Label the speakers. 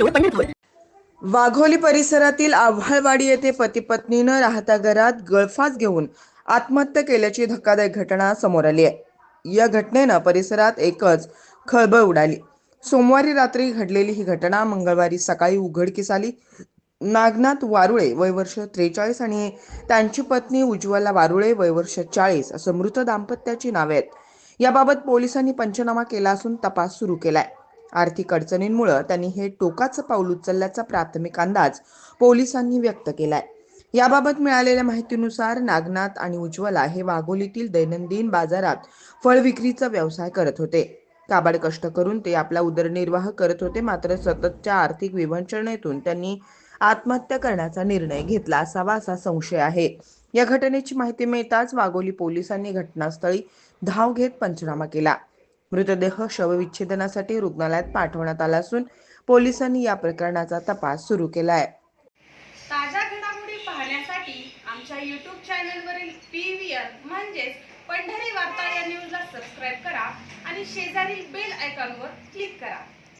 Speaker 1: पंढरपूर
Speaker 2: वाघोली परिसरातील आव्हाळवाडी येथे पती पत्नीनं राहत्या घरात गळफास घेऊन आत्महत्या केल्याची धक्कादायक घटना समोर आली आहे. या घटनेनं परिसरात एकच खळबळ उडाली. सोमवारी रात्री घडलेली ही घटना मंगळवारी सकाळी उघडकीस आली. नागनाथ वारुळे वय वर्ष त्रेचाळीस आणि त्यांची पत्नी उज्ज्वला वारुळे वय वर्ष चाळीस असं मृत दाम्पत्याची नावे आहेत. याबाबत पोलिसांनी पंचनामा केला असून तपास सुरू केलाय. आर्थिक अडचणींमुळे त्यांनी हे टोकाचं पाऊल उचलल्याचा प्राथमिक अंदाज पोलिसांनी व्यक्त केलाय. याबाबत मिळालेल्या माहितीनुसार नागनाथ आणि उज्ज्वला हे वाघोलीतील दैनंदिन बाजारात फळ विक्रीचा व्यवसाय करत होते. काबाड कष्ट करून ते आपला उदरनिर्वाह करत होते मात्र सततच्या आर्थिक विवंचनेतून त्यांनी आत्महत्या करण्याचा निर्णय घेतला असावा असा संशय आहे. या घटनेची माहिती मिळताच वाघोली पोलिसांनी घटनास्थळी धाव घेत पंचनामा केला. मृतदेह शवविच्छेदनासाठी रुग्णालयात पाठवण्यात आला असून पोलिसांनी या प्रकरणाचा तपास सुरू केला आहे
Speaker 3: ताज्या घडामोडी पाहण्यासाठी आमच्या यूट्यूब चॅनलवरील पी व्ही आर म्हणजेच पंढरी वार्ता या न्यूजला सबस्क्राईब करा आणि शेजारील बेल आयकॉनवर क्लिक करा.